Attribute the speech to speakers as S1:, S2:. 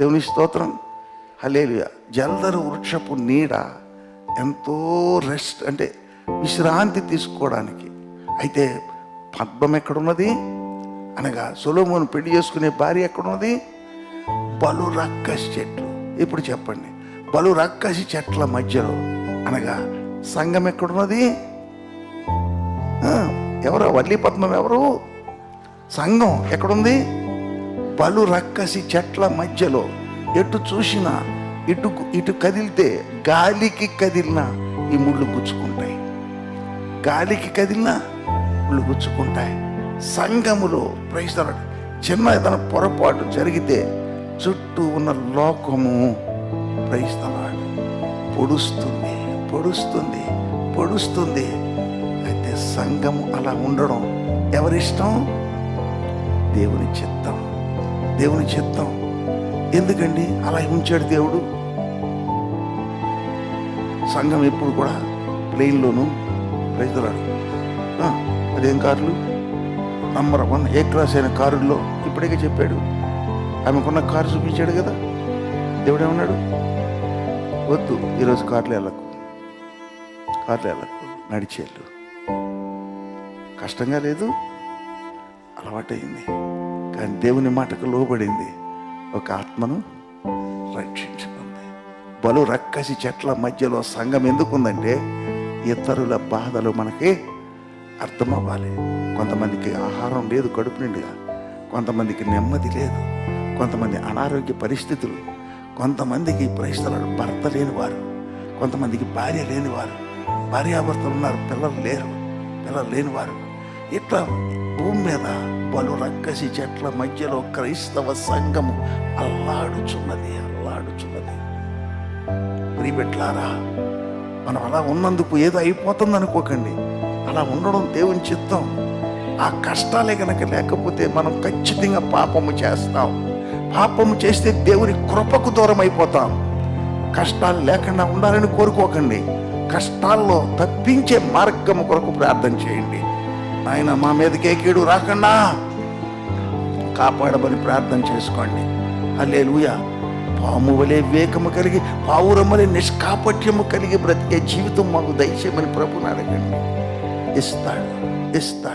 S1: దేవుని స్తోత్రం హలేలుయ జల్దరు వృక్షపు నీడ ఎంతో రెస్ట్ అంటే విశ్రాంతి తీసుకోవడానికి. అయితే పద్మం ఎక్కడున్నది? అనగా సొలోమోను పెళ్ళి చేసుకునే భార్య ఎక్కడున్నది? బలు రక్కసి చెట్లు. ఇప్పుడు చెప్పండి. బలు రక్కసి చెట్ల మధ్యలో అనగా సంఘం ఎక్కడున్నది? ఎవరు? వల్లి పద్మం ఎవరు? సంఘం ఎక్కడుంది? పలు రక్కసి చెట్ల మధ్యలో ఎటు చూసినా ఇటు ఇటు కదిలితే గాలికి కదిలినా ఈ ముళ్ళు గుచ్చుకుంటాయి. గాలికి కదిలినా ముళ్ళు గుచ్చుకుంటాయి. సంఘములో ప్రైస్తలాడు చిన్న ఏదైనా పొరపాటు జరిగితే చుట్టూ ఉన్న లోకము ప్రైస్తలాడు పొడుస్తుంది పొడుస్తుంది పొడుస్తుంది. అయితే సంఘము అలా ఉండడం ఎవరిష్టం? దేవుని చిత్తం. దేవుని చిత్తం. ఎందుకండి? అలా ఉంచాడు దేవుడు. సంఘం ఎప్పుడు కూడా ప్లెయిన్లోను రైతులాడు అదేం కార్లు? నంబర్ వన్ ఏ క్లాస్ అయిన కారుల్లో ఇప్పటికే చెప్పాడు. ఆమెకున్న కారు చూపించాడు కదా. దేవుడు ఏమన్నాడు వద్దు ఈరోజు కార్లు వెళ్ళకు. కార్లు వెళ్ళకు. నడిచేళ్ళు. కష్టంగా లేదు అలవాటైంది కానీ దేవుని మాటకు లోబడింది. ఒక ఆత్మను రక్షించుకుంది బలు రక్కసి చెట్ల మధ్యలో సంఘం ఎందుకుందంటే ఇతరుల బాధలు మనకి అర్థమవ్వాలి. కొంతమందికి ఆహారం లేదు కడుపు నిండుగా. కొంతమందికి నెమ్మది లేదు. కొంతమంది అనారోగ్య పరిస్థితులు. కొంతమందికి పరిస్థితులు భర్త లేనివారు. కొంతమందికి భార్య లేనివారు. భార్యాభర్తలు ఉన్నారు పిల్లలు లేరు పిల్లలు లేనివారు. ఇట్లా భూమి మీద పలు రక్కసి చెట్ల మధ్యలో క్రైస్తవ సంఘము అల్లాడుచున్నది అల్లాడుచున్నది. ప్రియబెట్లారా మనం అలా ఉన్నందుకు ఏదో అయిపోతుంది అనుకోకండి. అలా ఉండడం దేవుని చిత్తం. ఆ కష్టాలే కనుక లేకపోతే మనం ఖచ్చితంగా పాపము చేస్తాం. పాపము చేస్తే దేవుని కృపకు దూరం అయిపోతాం. కష్టాలు లేకుండా ఉండాలని కోరుకోకండి. కష్టాల్లో తప్పించే మార్గము కొరకు ప్రార్థన చేయండి. నాయన మా మీదకే కీడు రాకుండా కాపాడమని ప్రార్థన చేసుకోండి. అల్లే లూయ పాము వలె వివేకము కలిగి పావురమ్మలే నిష్కాపట్యము కలిగి బ్రతికే జీవితం మాకు దయచేయమని ప్రభుని అడగండి. ఇస్తాడు ఇస్తాడు.